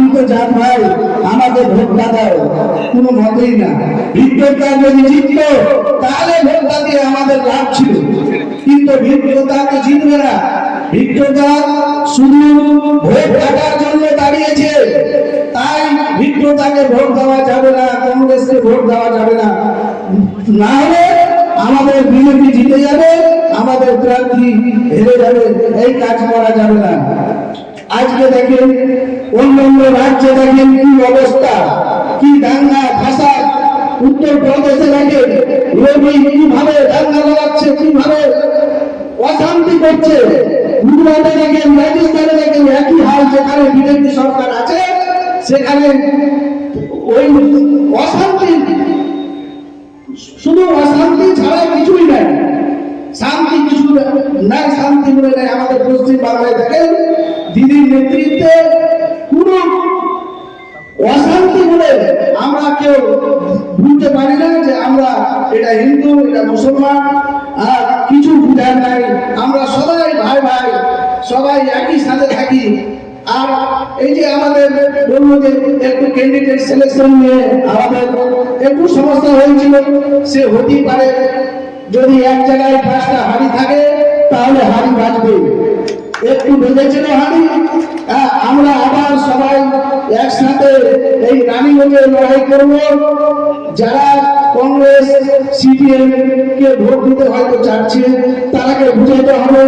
আমি তো জান ভাই আমাকে ভোটটা দাও কোনো মতেই না। বিজ্ঞতা যদি জিতত, তাহলে ভোটটা দিয়ে আমাদের লাভ ছিল। কিন্তু বিজ্ঞতা তো জিতবে না। বিজ্ঞতা শুধু ভোট টাকার জন্য দাঁড়িয়েছে। তাই বিজ্ঞতাকে ভোট দেওয়া যাবে না, কংগ্রেসকে ভোট দেওয়া যাবে না। না হলে আমাদের বিজেপি জিতে যাবে, আমাদের প্রার্থী হেরে যাবে, এই কাজ করা যাবে না। আজকে দেখেন অন্যান্য রাজ্যে দেখেন কি অবস্থা, কি দাঙ্গা, ভাষা, উত্তর প্রদেশে দেখেন রবি কীভাবে দাঙ্গা লাগাচ্ছে, কীভাবে অশান্তি করছে। গুজরাটে দেখেন, রাজস্থানে দেখেন একই হাল যেখানে বিজেপি সরকার আছে, সেখানে ওই অশান্তি, শুধু অশান্তি ছাড়া কিছুই নাই। শান্তি কিছু নাই, শান্তি বলে নাই আমাদের পশ্চিম বাংলায় দেখেন, দিদির নেতৃত্বে আমরা কেউ বুঝতে পারি না যে আমরা এটা হিন্দু এটা মুসলমান আর কিছু বুঝার নাই। আমরা সবাই ভাই ভাই সবাই একই সাথে থাকি। আর এই যে আমাদের বলব যে একটু ক্যান্ডিডেট সিলেকশন নিয়ে আমাদের একটু সমস্যা হয়েছিল সে হতেই পারে। যদি এক জায়গায় পাঁচটা হাড়ি থাকে তাহলে হাড়ি বাজবে একটু বেঁধেছিল হাড়ি হ্যাঁ, একসাথে এই রানীগঞ্জে লড়াই করব। যারা কংগ্রেস, সিপিএম কে ভোট দিতে হয়তো চাচ্ছে, তারাকে বুঝাতে হবে,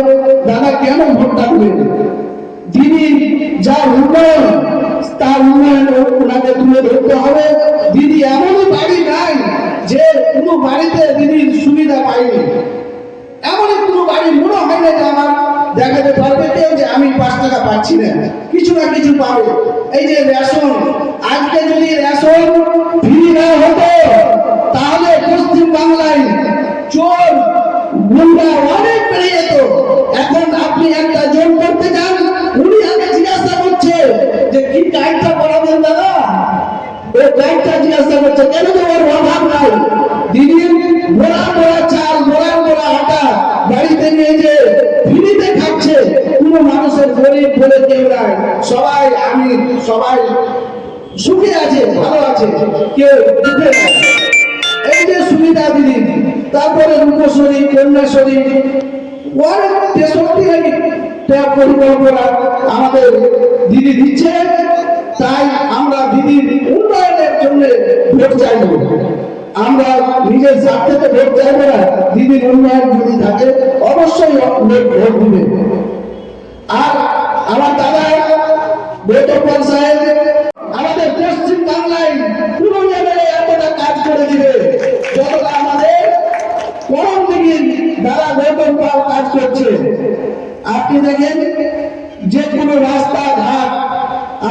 দাদা, কেন ভোটটা দেবেন যিনি যা উন্নয়ন, তার উন্নয়ন ওনাকে তুলে ধরতে হবে। দিদি এমনই বাড়ি নাই যে কোনো বাড়িতে দিদির সুবিধা পাইনি এমনই কোনো বাড়ি মনে হয় না যে আমার দেখাতে পারবে কেউ যে আমি পাঁচ টাকা পাচ্ছি না। কিছু না কিছু পাবে। এই যে রেশন, আজকে যদি রেশন ফ্রি না হতো, তাহলে পশ্চিম বাংলায় চোর, গুন্ডা অনেক বেড়ে যেত। এখন আপনি একটা জোর করতে যান, উনি আগে জিজ্ঞাসা করছে যে, কি কাজটা করাবেন দাদা? ও কাজটা জিজ্ঞাসা করছে, কেন তো ওর অভাব নাই? দিদি মোড়া মোড়া চাল মোড়া মোড়া আটা বাড়িতে নিয়ে যে ফ্রিতে খাচ্ছে কোনো মানুষের গরিব বলে কেউ সবাই আমি, সবাই সুখে আছে, ভালো আছে, কেউ দুঃখে এই যে সুবিধা তারপরে রূপশ্বরী কন্যাশ্বরী অনেক তেষট্টি পরিকল্পনা আমাদের দিদি দিচ্ছে। তাই আমরা দিদির উন্নয়নের জন্য ভোট চাইব। আমরা নিজের স্বার্থে তো ভোট চাইব না, দিদির উন্নয়ন যদি থাকে, অবশ্যই ভোট দিবে। আর দেখেন যে কোনো রাস্তা ঘাট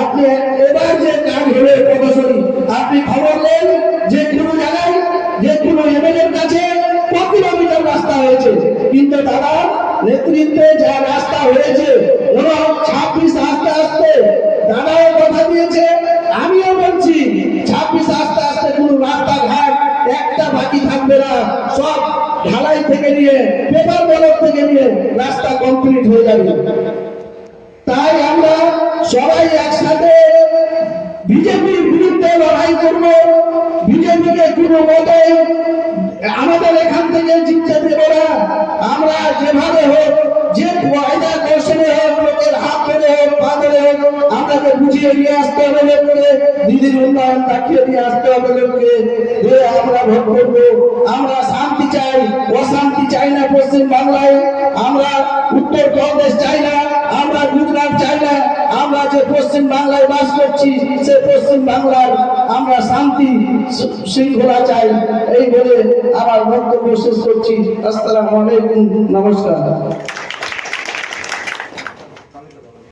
আপনি এবার যে কাজ হলে প্রদর্শনী, আপনি খবর নেন যে কোনো জায়গায় যে কোনো এমএলএর কাছে ক কিলোমিটার রাস্তা হয়েছে। কিন্তু তারা নেতৃত্বে যা রাস্তা হয়েছে, ওরা ছাব্বিশ আস্তে আস্তে থেকে নিয়ে, পেপার বলক থেকে নিয়ে রাস্তা কমপ্লিট হয়ে যাবে। তাই আমরা সবাই একসাথে বিজেপির বিরুদ্ধে লড়াই করব। বিজেপিকে কোনো মতে আমাদের এখান থেকে জিততে দেব না। আমরা যেভাবে হোক, যে ওয়াইদা কৌশলে হোক, লোকের হাত ধরে হোক, পা ধরে হোক আপনাকে বুঝিয়ে নিয়ে আসতে হবে লোককে দিদির উন্নয়ন দেখিয়ে নিয়ে আসতে হবে লোককে। আমরা ভোট করব। আমরা চাই, অশান্তি চাই না পশ্চিম বাংলায়। আমরা উত্তর প্রদেশ চাই না, আমরা গুজরাট চাই না, আমরা যে পশ্চিম বাংলায় বাস করছি, সে পশ্চিম বাংলার আমরা শান্তি শৃঙ্খলা চাই। এই বলে আমার বক্তব্য শেষ করছি। আসসালামু আলাইকুম, নমস্কার।